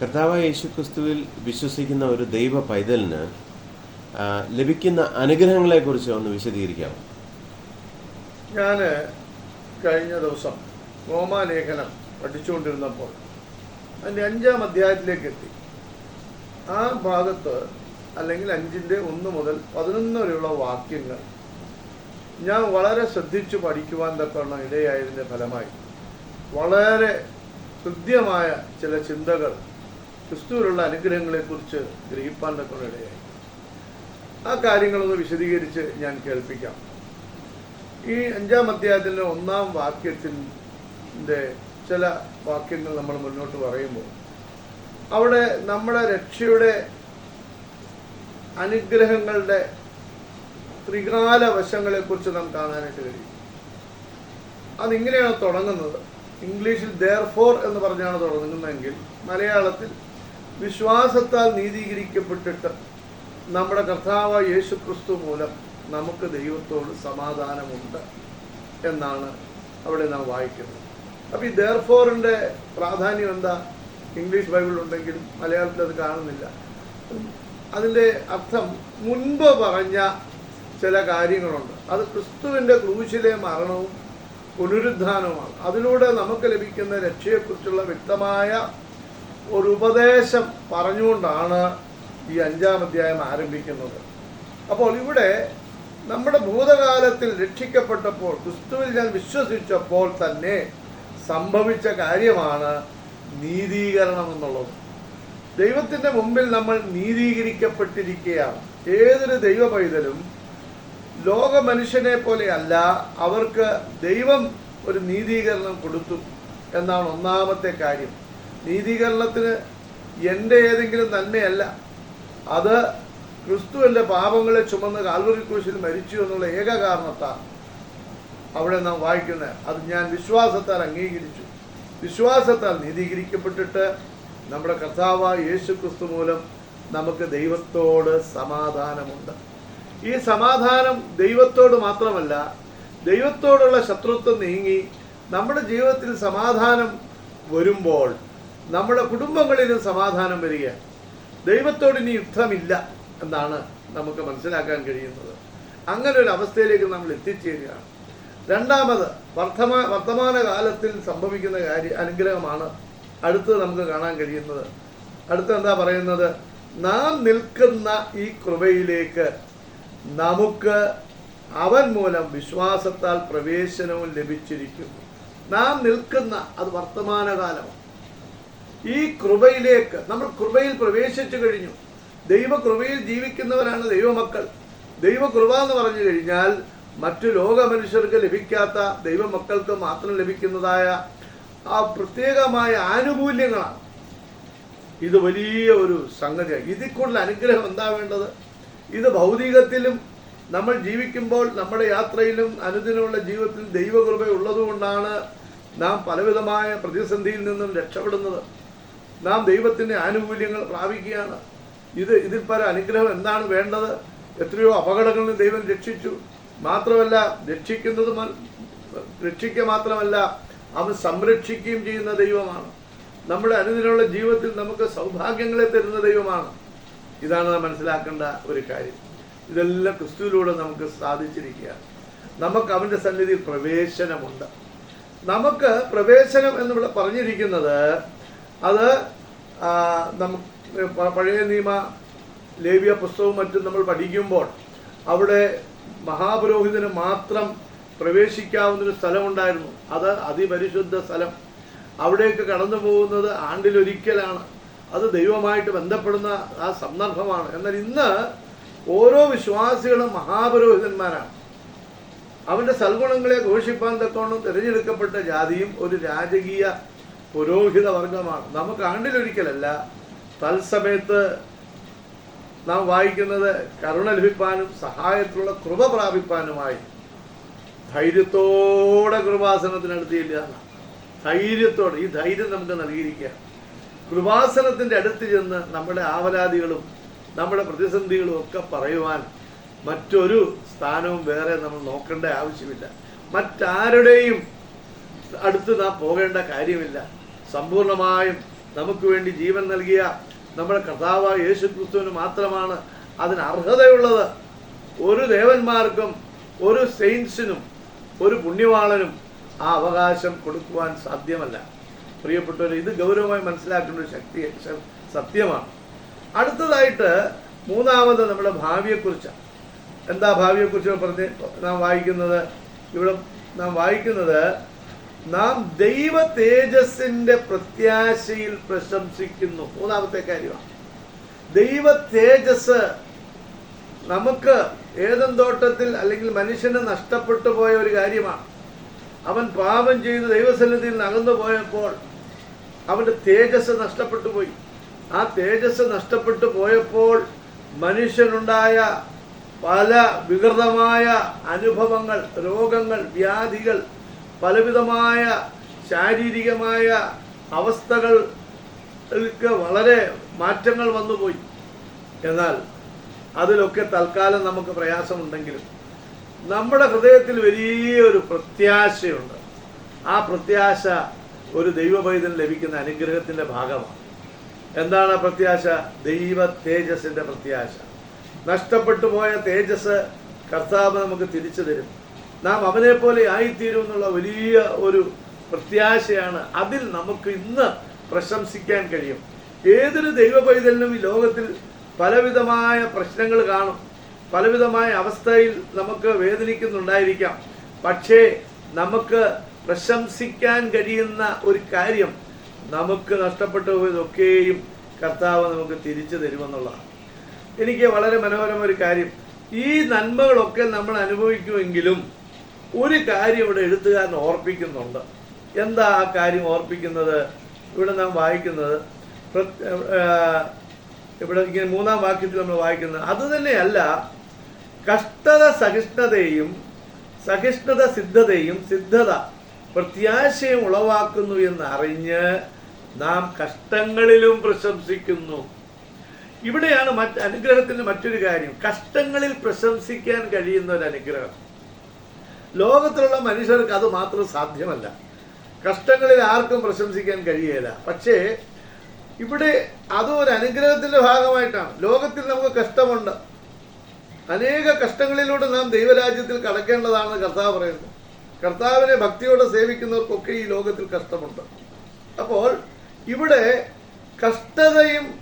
കർത്താവായ യേശുക്രിസ്തുവിൽ വിശ്വസിക്കുന്ന ഒരു ദൈവ പൈതലിന് ലഭിക്കുന്ന അനുഗ്രഹങ്ങളെക്കുറിച്ച് ഒന്ന് വിശദീകരിക്കാമോ ഞാൻ കഴിഞ്ഞ ദിവസം റോമാലേഖനം പഠിച്ചുകൊണ്ടിരുന്നപ്പോൾ അതിന്റെ അഞ്ചാം അധ്യായത്തിലേക്ക് എത്തി. ആ ഭാഗത്ത് അല്ലെങ്കിൽ അഞ്ചിന്റെ ഒന്ന് മുതൽ പതിനൊന്ന് വരെയുള്ള വാക്യങ്ങൾ ഞാൻ വളരെ ശ്രദ്ധിച്ചു പഠിക്കുവാൻ തക്കവണ്ണം ഇടയായതിന്റെ ഫലമായി. വളരെ ഹൃദ്യമായ ചില ചിന്തകൾ ക്രിസ്തുവിലുള്ള അനുഗ്രഹങ്ങളെക്കുറിച്ച് ഗ്രഹിപ്പാൻ തക്കവണ്ണം ഇടയായി ആ കാര്യങ്ങളൊന്ന് വിശദീകരിച്ച് ഞാൻ കേൾപ്പിക്കാം. ഈ അഞ്ചാം അധ്യായത്തിന്റെ ഒന്നാം വാക്യത്തിന്റെ ചില വാക്യങ്ങൾ നമ്മൾ മുന്നോട്ട് പറയുമ്പോൾ അവിടെ നമ്മുടെ രക്ഷയുടെ അനുഗ്രഹങ്ങളുടെ ത്രികാല വശങ്ങളെക്കുറിച്ച് നാം കാണാനായിട്ട് കഴിയും. അതിങ്ങനെയാണ് തുടങ്ങുന്നത്. ഇംഗ്ലീഷിൽ ദർ ഫോർ എന്ന് പറഞ്ഞാണ് തുടങ്ങുന്നതെങ്കിൽ മലയാളത്തിൽ വിശ്വാസത്താൽ നീതീകരിക്കപ്പെട്ടിട്ട് നമ്മുടെ കർത്താവ് യേശു ക്രിസ്തു മൂലം നമുക്ക് ദൈവത്തോട് സമാധാനമുണ്ട് എന്നാണ് അവിടെ നാം വായിക്കുന്നത്. അപ്പോൾ ഈ ദേർഫോറിന്റെ പ്രാധാന്യം എന്താ? ഇംഗ്ലീഷ് ബൈബിൾ ഉണ്ടെങ്കിലും മലയാളത്തിൽ അത് കാണുന്നില്ല. അതിന്റെ അർത്ഥം മുൻപ് പറഞ്ഞ ചില കാര്യങ്ങളുണ്ട്. അത് ക്രിസ്തുവിന്റെ ക്രൂശിലെ മരണവും പുനരുദ്ധാനവുമാണ്. അതിലൂടെ നമുക്ക് ലഭിക്കുന്ന രക്ഷയെക്കുറിച്ചുള്ള വ്യക്തമായ ഒരു ഉപദേശം പറഞ്ഞുകൊണ്ടാണ് ഈ അഞ്ചാം അധ്യായം ആരംഭിക്കുന്നത്. അപ്പോൾ ഇവിടെ നമ്മുടെ ഭൂതകാലത്തിൽ രക്ഷിക്കപ്പെട്ടപ്പോൾ ക്രിസ്തുവിൽ ഞാൻ വിശ്വസിച്ചപ്പോൾ തന്നെ സംഭവിച്ച കാര്യമാണ് നീതീകരണം എന്നുള്ളത്. ദൈവത്തിന്റെ മുമ്പിൽ നമ്മൾ നീതീകരിക്കപ്പെട്ടിരിക്കുകയാണ്. ഏതൊരു ദൈവ പൈതലും ലോക മനുഷ്യനെ പോലെയല്ല അവർക്ക് ദൈവം ഒരു നീതീകരണം കൊടുത്തു എന്നാണ് ഒന്നാമത്തെ കാര്യം. നീതീകരണത്തിന് എന്റെ ഏതെങ്കിലും നന്മയല്ല. അത് ക്രിസ്തു എന്റെ പാപങ്ങളെ ചുമന്ന് കാൽവറി കുശിൽ മരിച്ചു എന്നുള്ള ഏക കാരണത്താൽ അവിടെ നാം വായിക്കുന്നത് അത് ഞാൻ വിശ്വാസത്താൽ അംഗീകരിച്ചു. വിശ്വാസത്താൽ നീതീകരിക്കപ്പെട്ടിട്ട് നമ്മുടെ കർത്താവ് യേശു ക്രിസ്തു മൂലം നമുക്ക് ദൈവത്തോട് സമാധാനമുണ്ട്. ഈ സമാധാനം ദൈവത്തോട് മാത്രമല്ല ദൈവത്തോടുള്ള ശത്രുത്വം നീങ്ങി നമ്മുടെ ജീവിതത്തിൽ സമാധാനം വരുമ്പോൾ നമ്മുടെ കുടുംബങ്ങളിലും സമാധാനം വരിക. ദൈവത്തോട് ഇനി യുദ്ധമില്ല എന്നാണ് നമുക്ക് മനസ്സിലാക്കാൻ കഴിയുന്നത്. അങ്ങനെ ഒരു അവസ്ഥയിലേക്ക് നമ്മൾ എത്തിച്ചേരുകയാണ്. രണ്ടാമത് വർത്തമാ വർത്തമാന കാലത്തിൽ സംഭവിക്കുന്ന കാര്യ അനുഗ്രഹമാണ് അടുത്തത് നമുക്ക് കാണാൻ കഴിയുന്നത്. അടുത്ത എന്താ പറയുന്നത്? നാം നിൽക്കുന്ന ഈ കൃപയിലേക്ക് നമുക്ക് അവൻ മൂലം വിശ്വാസത്താൽ പ്രവേശനവും ലഭിച്ചിരിക്കുന്നു. നാം നിൽക്കുന്ന അത് വർത്തമാനകാലമാണ്. ഈ കൃപയിലേക്ക് നമ്മൾ കൃപയിൽ പ്രവേശിച്ചു കഴിഞ്ഞു. ദൈവകൃപയിൽ ജീവിക്കുന്നവരാണ് ദൈവമക്കൾ. ദൈവകൃപ എന്ന് പറഞ്ഞു കഴിഞ്ഞാൽ മറ്റു ലോക മനുഷ്യർക്ക് ലഭിക്കാത്ത ദൈവമക്കൾക്ക് മാത്രം ലഭിക്കുന്നതായ ആ പ്രത്യേകമായ ആനുകൂല്യങ്ങളാണ്. ഇത് വലിയ ഒരു സംഗതിയാണ്. ഇതിൽ കൂടുതൽ അനുഗ്രഹം എന്താ വേണ്ടത്? ഇത് ഭൗതികത്തിലും നമ്മൾ ജീവിക്കുമ്പോൾ നമ്മുടെ യാത്രയിലും അനുദിനമുള്ള ജീവിതത്തിൽ ദൈവകൃപ ഉള്ളതുകൊണ്ടാണ് നാം പലവിധമായ പ്രതിസന്ധിയിൽ നിന്നും രക്ഷപ്പെടുന്നത്. നാം ദൈവത്തിന്റെ ആനുകൂല്യങ്ങൾ പ്രാപിക്കുകയാണ്. ഇത് ഇതിൽ പല അനുഗ്രഹം എന്താണ് വേണ്ടത്? എത്രയോ അപകടങ്ങളിൽ ദൈവം രക്ഷിച്ചു. മാത്രമല്ല രക്ഷിക്കുന്നത് രക്ഷിക്കുക മാത്രമല്ല അവൻ സംരക്ഷിക്കുകയും ചെയ്യുന്ന ദൈവമാണ്. നമ്മുടെ അനുദിനമുള്ള ജീവിതത്തിൽ നമുക്ക് സൗഭാഗ്യങ്ങളെ തരുന്ന ദൈവമാണ്. ഇതാണ് നാം മനസ്സിലാക്കേണ്ട ഒരു കാര്യം. ഇതെല്ലാം ക്രിസ്തുവിലൂടെ നമുക്ക് സാധിച്ചിരിക്കുകയാണ്. നമുക്ക് അവന്റെ സന്നിധിയിൽ പ്രവേശനമുണ്ട്. നമുക്ക് പ്രവേശനം എന്നിവിടെ പറഞ്ഞിരിക്കുന്നത് അത് നമുക്ക് പഴയ നിയമ ലേവ്യ പുസ്തകവും മറ്റും നമ്മൾ പഠിക്കുമ്പോൾ അവിടെ മഹാപുരോഹിതന് മാത്രം പ്രവേശിക്കാവുന്നൊരു സ്ഥലമുണ്ടായിരുന്നു. അത് അതിപരിശുദ്ധ സ്ഥലം. അവിടേക്ക് കടന്നു പോകുന്നത് ആണ്ടിലൊരിക്കലാണ്. അത് ദൈവമായിട്ട് ബന്ധപ്പെടുന്ന ആ സന്ദർഭമാണ്. എന്നാൽ ഇന്ന് ഓരോ വിശ്വാസികളും മഹാപുരോഹിതന്മാരാണ്. അവന്റെ സൽഗുണങ്ങളെ ഘോഷിപ്പാൻ തക്കോണം തിരഞ്ഞെടുക്കപ്പെട്ട ജാതിയും ഒരു രാജകീയ പുരോഹിത വർഗമാണ് നമുക്ക് ആണ്ടിലൊരിക്കലല്ല തത്സമയത്ത് നാം വായിക്കുന്നത് കരുണ ലഭിപ്പാനും സഹായത്തിലുള്ള കൃപ പ്രാപിപ്പാനുമായി. ധൈര്യത്തോടെ കൃപാസനത്തിനടുത്തില്ല ധൈര്യത്തോടെ ഈ ധൈര്യം നമുക്ക് നൽകിയിരിക്കുക കൃപാസനത്തിന്റെ അടുത്ത് ചെന്ന് നമ്മുടെ ആവലാദികളും നമ്മുടെ പ്രതിസന്ധികളും ഒക്കെ പറയുവാൻ മറ്റൊരു സ്ഥാനവും വേറെ നമ്മൾ നോക്കേണ്ട ആവശ്യമില്ല. മറ്റാരുടെയും അടുത്ത് നാം പോകേണ്ട കാര്യമില്ല. സമ്പൂർണമായും നമുക്ക് വേണ്ടി ജീവൻ നൽകിയ നമ്മുടെ കർത്താവ് യേശു ക്രിസ്തുവിന് മാത്രമാണ് അതിന് അർഹതയുള്ളത്. ഒരു ദേവന്മാർക്കും ഒരു സെയിൻസിനും ഒരു പുണ്യവാളനും ആ അവകാശം കൊടുക്കുവാൻ സാധ്യമല്ല. പ്രിയപ്പെട്ടവർ ഇത് ഗൗരവമായി മനസ്സിലാക്കേണ്ട ഒരു ശക്തി സത്യമാണ്. അടുത്തതായിട്ട് മൂന്നാമത് നമ്മുടെ ഭാവിയെക്കുറിച്ചാണ്. എന്താ ഭാവിയെക്കുറിച്ച് പറഞ്ഞ് നാം വായിക്കുന്നത്? ഇവിടെ നാം വായിക്കുന്നത് നാം ദൈവ തേജസ്സിന്റെ പ്രത്യാശയിൽ പ്രശംസിക്കുന്നു. മൂന്നാമത്തെ കാര്യമാണ്. ദൈവ തേജസ് നമുക്ക് ഏതൻ തോട്ടത്തിൽ അല്ലെങ്കിൽ മനുഷ്യന് നഷ്ടപ്പെട്ടു പോയ ഒരു കാര്യമാണ്. അവൻ പാപം ചെയ്ത് ദൈവസന്നിധിയിൽ നകന്നു പോയപ്പോൾ അവന്റെ തേജസ് നഷ്ടപ്പെട്ടു പോയി. ആ തേജസ് നഷ്ടപ്പെട്ടു പോയപ്പോൾ മനുഷ്യനുണ്ടായ പല വികൃതമായ അനുഭവങ്ങൾ രോഗങ്ങൾ വ്യാധികൾ പലവിധമായ ശാരീരികമായ അവസ്ഥകൾക്ക് വളരെ മാറ്റങ്ങൾ വന്നുപോയി. എന്നാൽ അതിലൊക്കെ തൽക്കാലം നമുക്ക് പ്രയാസമുണ്ടെങ്കിലും നമ്മുടെ ഹൃദയത്തിൽ വലിയൊരു പ്രത്യാശയുണ്ട്. ആ പ്രത്യാശ ഒരു ദൈവപൈതന് ലഭിക്കുന്ന അനുഗ്രഹത്തിന്റെ ഭാഗമാണ്. എന്താണ് പ്രത്യാശ? ദൈവ തേജസ്സിന്റെ പ്രത്യാശ. നഷ്ടപ്പെട്ടു പോയ തേജസ് കർത്താവ് നമുക്ക് തിരിച്ചു തരും. നാം അവനെ പോലെ ആയിത്തീരും എന്നുള്ള വലിയ ഒരു പ്രത്യാശയാണ് അതിൽ നമുക്ക് ഇന്ന് പ്രശംസിക്കാൻ കഴിയും. ഏതൊരു ദൈവ പൈതലിനും ഈ ലോകത്തിൽ പലവിധമായ പ്രശ്നങ്ങൾ കാണും. പലവിധമായ അവസ്ഥയിൽ നമുക്ക് വേദനിക്കുന്നുണ്ടായിരിക്കാം. പക്ഷേ നമുക്ക് പ്രശംസിക്കാൻ കഴിയുന്ന ഒരു കാര്യം നമുക്ക് നഷ്ടപ്പെട്ടു പോയതൊക്കെയും കർത്താവ് നമുക്ക് തിരിച്ചു തരുമെന്നുള്ളതാണ്. എനിക്ക് വളരെ മനോഹരമായ ഒരു കാര്യം. ഈ നന്മകളൊക്കെ നമ്മൾ അനുഭവിക്കുമെങ്കിലും ഒരു കാര്യം ഇവിടെ എഴുത്തുകാരൻ ഓർപ്പിക്കുന്നുണ്ട്. എന്താ ആ കാര്യം ഓർപ്പിക്കുന്നത്? ഇവിടെ നാം വായിക്കുന്നത് ഇവിടെ ഇങ്ങനെ മൂന്നാം വാക്യത്തിൽ നമ്മൾ വായിക്കുന്നത് അത് തന്നെയല്ല കഷ്ടത സഹിഷ്ണുതയും സഹിഷ്ണുത സിദ്ധതയും സിദ്ധത പ്രത്യാശയും ഉളവാക്കുന്നു എന്ന് അറിഞ്ഞ് നാം കഷ്ടങ്ങളിലും പ്രശംസിക്കുന്നു. ഇവിടെയാണ് മറ്റ് അനുഗ്രഹത്തിന്റെ മറ്റൊരു കാര്യം. കഷ്ടങ്ങളിൽ പ്രശംസിക്കാൻ കഴിയുന്ന ഒരു അനുഗ്രഹം. ലോകത്തിലുള്ള മനുഷ്യർക്ക് അത് മാത്രം സാധ്യമല്ല. കഷ്ടങ്ങളിൽ ആർക്കും പ്രശംസിക്കാൻ കഴിയില്ല പക്ഷേ ഇവിടെ അത് ഒരു അനുഗ്രഹത്തിന്റെ ഭാഗമായിട്ടാണ്. ലോകത്തിൽ നമുക്ക് കഷ്ടമുണ്ട്. അനേക കഷ്ടങ്ങളിലൂടെ നാം ദൈവരാജ്യത്തിൽ കടക്കേണ്ടതാണ് കർത്താവ് പറയുന്നത്. കർത്താവിനെ ഭക്തിയോടെ സേവിക്കുന്നവർക്കൊക്കെ ഈ ലോകത്തിൽ കഷ്ടമുണ്ട്. അപ്പോൾ ഇവിടെ കഷ്ടതയും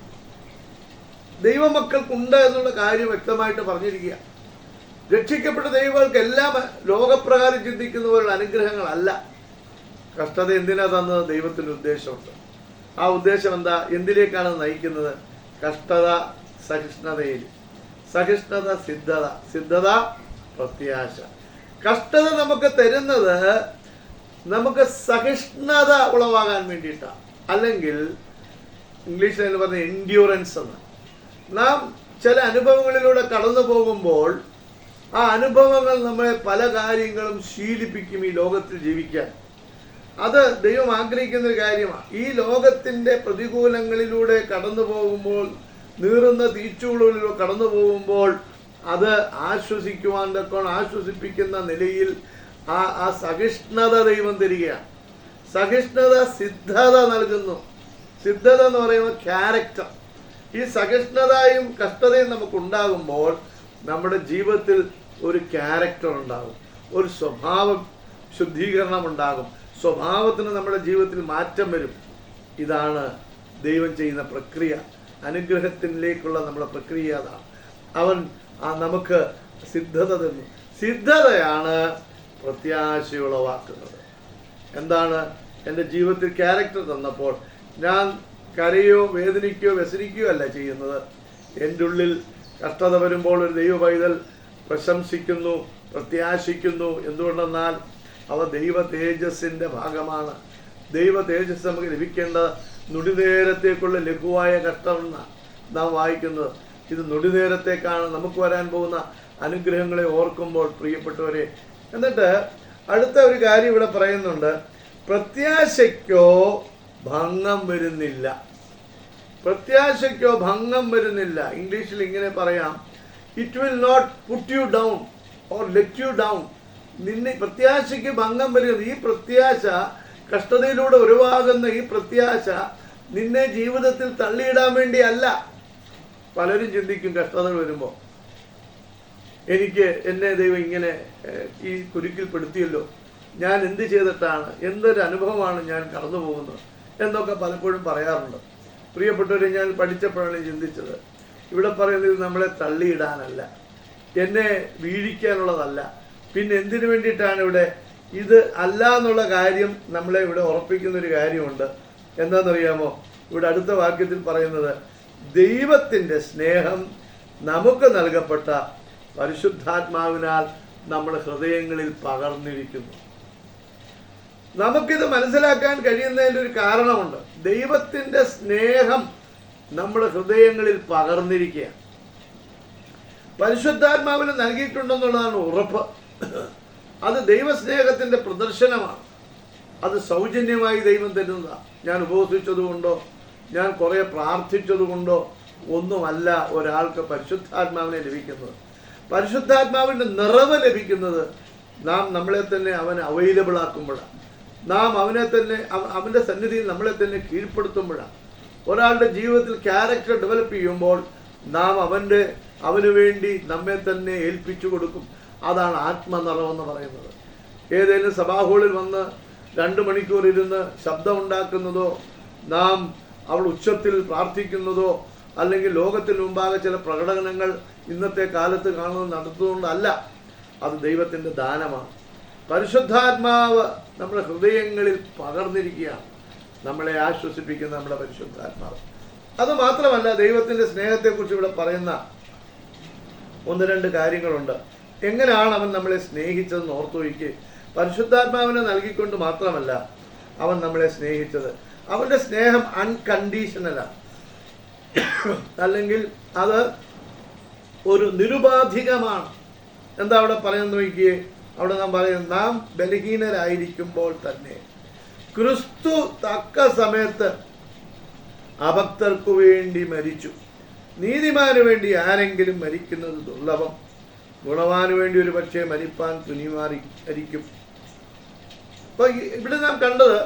ദൈവമക്കൾക്കുണ്ട് എന്നുള്ള കാര്യം വ്യക്തമായിട്ട് പറഞ്ഞിരിക്കുക. രക്ഷിക്കപ്പെട്ട ദൈവങ്ങൾക്ക് എല്ലാം ലോകപ്രകാരം ചിന്തിക്കുന്നവരുടെ അനുഗ്രഹങ്ങളല്ല. കഷ്ടത എന്തിനാ തന്നത്? ദൈവത്തിന് ഉദ്ദേശമുണ്ട്. ആ ഉദ്ദേശം എന്താ? എന്തിലേക്കാണ് നയിക്കുന്നത്? കഷ്ടത സഹിഷ്ണുതയിൽ. സഹിഷ്ണുത സിദ്ധത. സിദ്ധത പ്രത്യാശ. കഷ്ടത നമുക്ക് തരുന്നത് നമുക്ക് സഹിഷ്ണുത ഉളവാകാൻ വേണ്ടിയിട്ടാണ് അല്ലെങ്കിൽ ഇംഗ്ലീഷിൽ പറഞ്ഞ എൻഡ്യൂറൻസ് എന്ന്. നാം ചില അനുഭവങ്ങളിലൂടെ കടന്നു പോകുമ്പോൾ ആ അനുഭവങ്ങൾ നമ്മളെ പല കാര്യങ്ങളും ശീലിപ്പിക്കും ഈ ലോകത്തിൽ ജീവിക്കാൻ. അത് ദൈവം ആഗ്രഹിക്കുന്ന ഒരു കാര്യമാണ് ഈ ലോകത്തിന്റെ പ്രതികൂലങ്ങളിലൂടെ കടന്നു പോകുമ്പോൾ നീറുന്ന തീച്ചുകളിലൂടെ കടന്നു പോകുമ്പോൾ അത് ആശ്വസിക്കുവാൻ തക്കോണം ആശ്വസിപ്പിക്കുന്ന നിലയിൽ ആ ആ സഹിഷ്ണുത ദൈവം തരികയാണ്. സഹിഷ്ണുത സിദ്ധത നൽകുന്നു. സിദ്ധത എന്ന് പറയുമ്പോൾ ക്യാരക്ടർ ഈ സഹിഷ്ണുതയും കഷ്ടതയും നമുക്ക് ഉണ്ടാകുമ്പോൾ നമ്മുടെ ജീവിതത്തിൽ ഒരു ക്യാരക്ടർ ഉണ്ടാകും ഒരു സ്വഭാവ ശുദ്ധീകരണം ഉണ്ടാകും. സ്വഭാവത്തിന് നമ്മുടെ ജീവിതത്തിൽ മാറ്റം വരും. ഇതാണ് ദൈവം ചെയ്യുന്ന പ്രക്രിയ. അനുഗ്രഹത്തിലേക്കുള്ള നമ്മുടെ പ്രക്രിയ അതാണ്. അവൻ നമുക്ക് സിദ്ധത തന്നു. സിദ്ധതയാണ് പ്രത്യാശയുളവാക്കുന്നത് എന്താണ് എന്റെ ജീവിതത്തിൽ ക്യാരക്ടർ തന്നപ്പോൾ? ഞാൻ കരയോ വേദനിക്കുകയോ വ്യസനിക്കുകയോ അല്ല ചെയ്യുന്നത്. എന്റെ ഉള്ളിൽ കഷ്ടത വരുമ്പോൾ ഒരു ദൈവ പൈതൽ പ്രശംസിക്കുന്നു പ്രത്യാശിക്കുന്നു. എന്തുകൊണ്ടെന്നാൽ അവ ദൈവ തേജസ്സിന്റെ ഭാഗമാണ്. ദൈവ തേജസ് നമുക്ക് ലഭിക്കേണ്ട നുടിനേരത്തേക്കുള്ള ലഘുവായ കഷ്ടമെന്ന് നാം വായിക്കുന്നത്. ഇത് നുടിനേരത്തേക്കാണ് നമുക്ക് വരാൻ പോകുന്ന അനുഗ്രഹങ്ങളെ ഓർക്കുമ്പോൾ പ്രിയപ്പെട്ടവരെ. എന്നിട്ട് അടുത്ത ഒരു കാര്യം ഇവിടെ പറയുന്നുണ്ട്. പ്രത്യാശയ്ക്കോ ഭംഗം വരുന്നില്ല. പ്രത്യാശയ്ക്കോ ഭംഗം വരുന്നില്ല. ഇംഗ്ലീഷിൽ ഇങ്ങനെ പറയാം it will not put you down or let you down നിന്നെ പ്രത്യാശയ്ക്ക് ഭംഗം വരുന്നത് ഈ പ്രത്യാശ കഷ്ടതയിലൂടെ ഉരുവാകുന്ന ഈ പ്രത്യാശ നിന്നെ ജീവിതത്തിൽ തള്ളിയിടാൻ വേണ്ടിയല്ല. പലരും ചിന്തിക്കും കഷ്ടതകൾ വരുമ്പോൾ എനിക്ക് എന്നെ ദൈവം ഇങ്ങനെ ഈ ഈ കുരുക്കിൽപ്പെടുത്തിയല്ലോ ഞാൻ എന്ത് ചെയ്തിട്ടാണ്? എന്തൊരു അനുഭവമാണ് ഞാൻ കടന്നു പോകുന്നത് എന്നൊക്കെ പലപ്പോഴും പറയാറുണ്ട്. പ്രിയപ്പെട്ടവരെ ഞാൻ പഠിച്ചപ്പോഴാണ് ചിന്തിച്ചത്. ഇവിടെ പറയുന്നത് നമ്മളെ തള്ളിയിടാനല്ല. എന്നെ വീഴിക്കാനുള്ളതല്ല. പിന്നെ എന്തിനു വേണ്ടിയിട്ടാണ് ഇവിടെ ഇത് അല്ല എന്നുള്ള കാര്യം നമ്മളെ ഇവിടെ ഉറപ്പിക്കുന്ന ഒരു കാര്യമുണ്ട്. എന്താണെന്നറിയാമോ? ഇവിടെ അടുത്ത വാക്യത്തിൽ പറയുന്നത് ദൈവത്തിന്റെ സ്നേഹം നമുക്ക് നൽകപ്പെട്ട പരിശുദ്ധാത്മാവിനാൽ നമ്മുടെ ഹൃദയങ്ങളിൽ പകർന്നിരിക്കുന്നു. നമുക്കിത് മനസ്സിലാക്കാൻ കഴിയുന്നതിന്റെ ഒരു കാരണമുണ്ട്. ദൈവത്തിന്റെ സ്നേഹം നമ്മുടെ ഹൃദയങ്ങളിൽ പകർന്നിരിക്കുകയാണ്. പരിശുദ്ധാത്മാവിന് നൽകിയിട്ടുണ്ടെന്നുള്ളതാണ് ഉറപ്പ്. അത് ദൈവസ്നേഹത്തിന്റെ പ്രദർശനമാണ്. അത് സൗജന്യമായി ദൈവം തരുന്നതാണ് ഞാൻ ഉപവസിച്ചതുകൊണ്ടോ ഞാൻ കുറേ പ്രാർത്ഥിച്ചതുകൊണ്ടോ ഒന്നുമല്ല ഒരാൾക്ക് പരിശുദ്ധാത്മാവിനെ ലഭിക്കുന്നത്. പരിശുദ്ധാത്മാവിന്റെ നിറവ് ലഭിക്കുന്നത് നാം നമ്മളെ തന്നെ അവന് അവൈലബിൾ ആക്കുമ്പോഴാണ്. നാം അവനെ തന്നെ അവ- അവന്റെ സന്നിധിയിൽ നമ്മളെ തന്നെ കീഴ്പ്പെടുത്തുമ്പോഴാണ്. ഒരാളുടെ ജീവിതത്തിൽ ക്യാരക്ടർ ഡെവലപ്പ് ചെയ്യുമ്പോൾ നാം അവന്റെ അവന് വേണ്ടി നമ്മെ തന്നെ ഏൽപ്പിച്ചു കൊടുക്കും. അതാണ് ആത്മനിറവെന്ന് പറയുന്നത്. ഏതെങ്കിലും സഭാഹോളിൽ വന്ന് രണ്ട് മണിക്കൂർ ഇരുന്ന് ശബ്ദമുണ്ടാക്കുന്നതോ നാം അവൾ ഉച്ചത്തിൽ പ്രാർത്ഥിക്കുന്നതോ അല്ലെങ്കിൽ ലോകത്തിന് മുമ്പാകെ ചില പ്രകടനങ്ങൾ ഇന്നത്തെ കാലത്ത് കാണുന്നത് നടത്തുന്നതുകൊണ്ടല്ല അത് ദൈവത്തിന്റെ ദാനമാണ്. പരിശുദ്ധാത്മാവ് നമ്മുടെ ഹൃദയങ്ങളിൽ പകർന്നിരിക്കുകയാണ്. നമ്മളെ ആശ്വസിപ്പിക്കുന്ന നമ്മുടെ പരിശുദ്ധാത്മാവ്. അത് മാത്രമല്ല ദൈവത്തിന്റെ സ്നേഹത്തെക്കുറിച്ച് ഇവിടെ പറയുന്ന ഒന്ന് രണ്ട് കാര്യങ്ങളുണ്ട്. എങ്ങനെയാണ് അവൻ നമ്മളെ സ്നേഹിച്ചതെന്ന് ഓർത്തു വയ്ക്ക് പരിശുദ്ധാത്മാവിനെ നൽകിക്കൊണ്ട് മാത്രമല്ല അവൻ നമ്മളെ സ്നേഹിച്ചത്. അവന്റെ സ്നേഹം അൺകണ്ടീഷണലാണ് അല്ലെങ്കിൽ അത് ഒരു നിരുപാധികമാണ്. എന്താ അവിടെ പറയുന്നത് നോക്കിയേ? അവിടെ നാം പറയുന്നത് നാം ബലഹീനരായിരിക്കുമ്പോൾ തന്നെ ക്രിസ്തു തക്ക സമയത്ത് അഭക്തർക്കു വേണ്ടി മരിച്ചു. നീതിമാന് വേണ്ടി ആരെങ്കിലും മരിക്കുന്നത് ദുർലഭം. ഗുണവാന് വേണ്ടി ഒരു പക്ഷേ മരിപ്പാൻ തുനിമാറി മരിക്കും അപ്പൊ ഇവിടെ നാം കണ്ടത്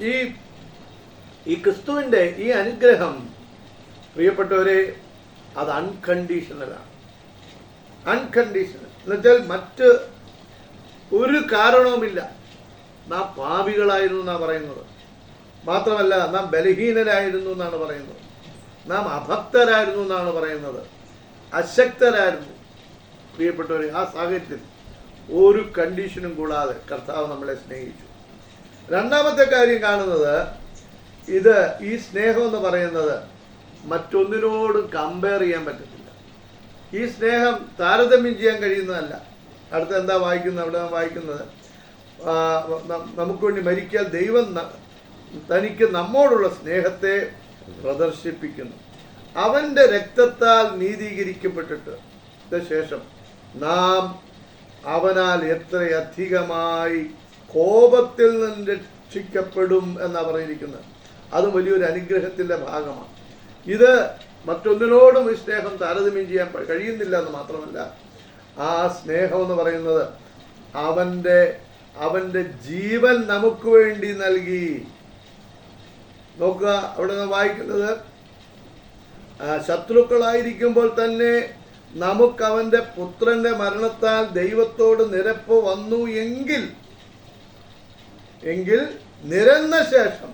ഈ ഈ ക്രിസ്തുവിന്റെ ഈ അനുഗ്രഹം പ്രിയപ്പെട്ടവരെ അത് അൺകണ്ടീഷണലാണ് അൺകണ്ടീഷണൽ എന്നുവെച്ചാൽ മറ്റ് ഒരു കാരണവുമില്ല. നാം പാപികളായിരുന്നു എന്നാണ് പറയുന്നത്. മാത്രമല്ല നാം ബലഹീനരായിരുന്നു എന്നാണ് പറയുന്നത്. നാം അഭക്തരായിരുന്നു എന്നാണ് പറയുന്നത്. അശക്തരായിരുന്നു. പ്രിയപ്പെട്ടവർ ആ സാഹചര്യത്തിൽ ഒരു കണ്ടീഷനും കൂടാതെ കർത്താവ് നമ്മളെ സ്നേഹിച്ചു. രണ്ടാമത്തെ കാര്യം കാണുന്നത് ഇത് ഈ സ്നേഹം എന്ന് പറയുന്നത് മറ്റൊന്നിനോടും കമ്പയർ ചെയ്യാൻ പറ്റത്തില്ല. ഈ സ്നേഹം താരതമ്യം ചെയ്യാൻ കഴിയുന്നതല്ല. അടുത്ത എന്താ വായിക്കുന്നത്? അവിടെ വായിക്കുന്നത് നമുക്ക് വേണ്ടി മരിക്കാൻ ദൈവം തനിക്ക് നമ്മോടുള്ള സ്നേഹത്തെ പ്രദർശിപ്പിക്കുന്നു. അവന്റെ രക്തത്താൽ നീതീകരിക്കപ്പെട്ടിട്ട് ശേഷം നാം അവനാൽ എത്രയധികമായി കോപത്തിൽ നിന്ന് രക്ഷിക്കപ്പെടും എന്നാണ് പറഞ്ഞിരിക്കുന്നത്. അത് വലിയൊരു അനുഗ്രഹത്തിന്റെ ഭാഗമാണ്. ഇത് മറ്റൊന്നിനോടും ഈ സ്നേഹം താരതമ്യം ചെയ്യാൻ കഴിയുന്നില്ല എന്ന് മാത്രമല്ല ആ സ്നേഹം എന്ന് പറയുന്നത് അവന്റെ അവന്റെ ജീവൻ നമുക്ക് വേണ്ടി നൽകി. നോക്കുക അവിടെ നിന്ന് വായിക്കുന്നത് ശത്രുക്കളായിരിക്കുമ്പോൾ തന്നെ നമുക്ക് അവന്റെ പുത്രന്റെ മരണത്താൽ ദൈവത്തോട് നിരപ്പ് വന്നു എങ്കിൽ എങ്കിൽ നിരന്ന ശേഷം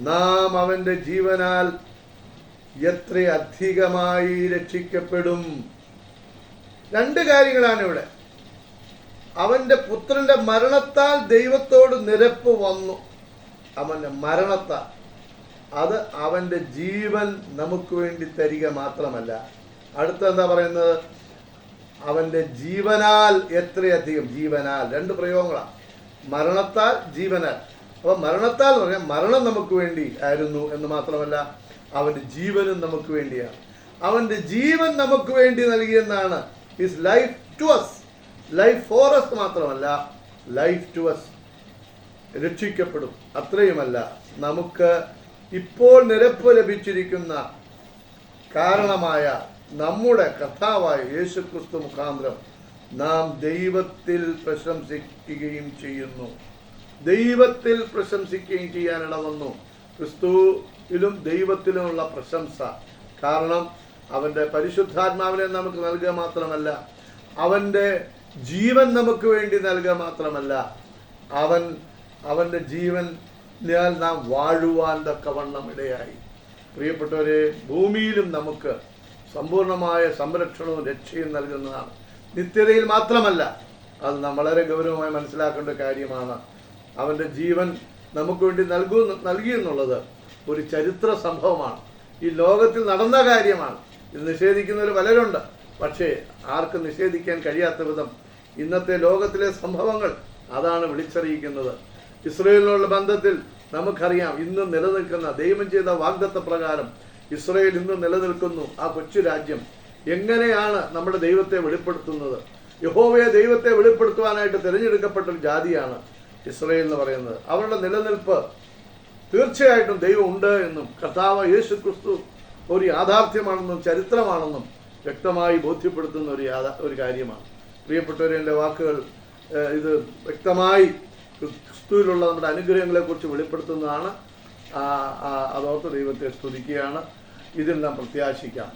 നാം അവന്റെ ജീവനാൽ എത്ര അധികമായി രക്ഷിക്കപ്പെടും? രണ്ട് കാര്യങ്ങളാണ് ഇവിടെ അവന്റെ പുത്രന്റെ മരണത്താൽ ദൈവത്തോട് നിരപ്പ് വന്നു. അവന്റെ മരണത്താൽ. അത് അവന്റെ ജീവൻ നമുക്ക് വേണ്ടി തരിക മാത്രമല്ല. അടുത്ത എന്താ പറയുന്നത്? അവന്റെ ജീവനാൽ എത്രയധികം? ജീവനാൽ. രണ്ട് പ്രയോഗങ്ങളാണ് മരണത്താൽ ജീവനാൽ. അപ്പോൾ മരണത്താൽ എന്ന് പറഞ്ഞാൽ മരണം നമുക്ക് വേണ്ടി ആയിരുന്നു എന്ന് മാത്രമല്ല. അവന്റെ ജീവനും നമുക്ക് വേണ്ടിയാണ്. അവന്റെ ജീവൻ നമുക്ക് വേണ്ടി നൽകിയെന്നാണ് his life to us life for us മാത്രമല്ല ലൈഫ് ടു അസ് രക്ഷിക്കപ്പെടും. അത്രയുമല്ല നമുക്ക് ഇപ്പോൾ നിരപ്പ് ലഭിച്ചിരിക്കുന്ന കാരണമായ നമ്മുടെ കർത്താവായ യേശുക്രിസ്തു മുഖാന്തരം നാം ദൈവത്തിൽ പ്രശംസിക്കുകയും ചെയ്യുന്നു. ദൈവത്തിൽ പ്രശംസിക്കുകയും ചെയ്യാനിട വന്നു ക്രിസ്തുവിലും ദൈവത്തിലുമുള്ള പ്രശംസ. കാരണം അവന്റെ പരിശുദ്ധാത്മാവിനെ നമുക്ക് നൽകുക മാത്രമല്ല അവന്റെ ജീവൻ നമുക്ക് വേണ്ടി നൽകുക മാത്രമല്ല അവൻ അവന്റെ ജീവൻ നാം വാഴുവാൻ തക്കവണ്ണം ഇടയായി. പ്രിയപ്പെട്ടവരെ ഭൂമിയിലും നമുക്ക് സമ്പൂർണമായ സംരക്ഷണവും രക്ഷയും നൽകുന്നതാണ്. നിത്യതയിൽ മാത്രമല്ല അത് നാം വളരെ ഗൗരവമായി മനസ്സിലാക്കേണ്ട കാര്യമാണ്. അവന്റെ ജീവൻ നമുക്ക് വേണ്ടി നൽകൂ നൽകി എന്നുള്ളത് ഒരു ചരിത്ര സംഭവമാണ്. ഈ ലോകത്തിൽ നടന്ന കാര്യമാണ്. ഇത് നിഷേധിക്കുന്നവർ പലരുണ്ട്. പക്ഷേ ആർക്കും നിഷേധിക്കാൻ കഴിയാത്ത വിധം ഇന്നത്തെ ലോകത്തിലെ സംഭവങ്ങൾ അതാണ് വിളിച്ചറിയിക്കുന്നത്. ഇസ്രയേലിനുള്ള ബന്ധത്തിൽ നമുക്കറിയാം ഇന്ന് നിലനിൽക്കുന്ന ദൈവം ചെയ്ത വാഗ്ദത്ത പ്രകാരം ഇസ്രയേൽ ഇന്ന് നിലനിൽക്കുന്നു. ആ കൊച്ചു രാജ്യം എങ്ങനെയാണ് നമ്മുടെ ദൈവത്തെ വെളിപ്പെടുത്തുന്നത്? യഹോവയെ ദൈവത്തെ വെളിപ്പെടുത്തുവാനായിട്ട് തിരഞ്ഞെടുക്കപ്പെട്ട ഒരു ജാതിയാണ് ഇസ്രയേൽ എന്ന് പറയുന്നത്. അവരുടെ നിലനിൽപ്പ് തീർച്ചയായിട്ടും ദൈവം ഉണ്ട് എന്നും കർത്താവ് യേശു ക്രിസ്തു ഒരു യാഥാർത്ഥ്യമാണെന്നും ചരിത്രമാണെന്നും വ്യക്തമായി ബോധ്യപ്പെടുത്തുന്ന ഒരു യാഥാ ഒരു കാര്യമാണ്. പ്രിയപ്പെട്ടവരെ എന്റെ വാക്കുകൾ ഇത് വ്യക്തമായി ക്രിസ്തുവിലുള്ള നമ്മുടെ അനുഗ്രഹങ്ങളെക്കുറിച്ച് വെളിപ്പെടുത്തുന്നതാണ്. അതോർത്ത് ദൈവത്തെ സ്തുതിക്കുകയാണ്. ഇതിൽ നാം പ്രത്യാശിക്കാം.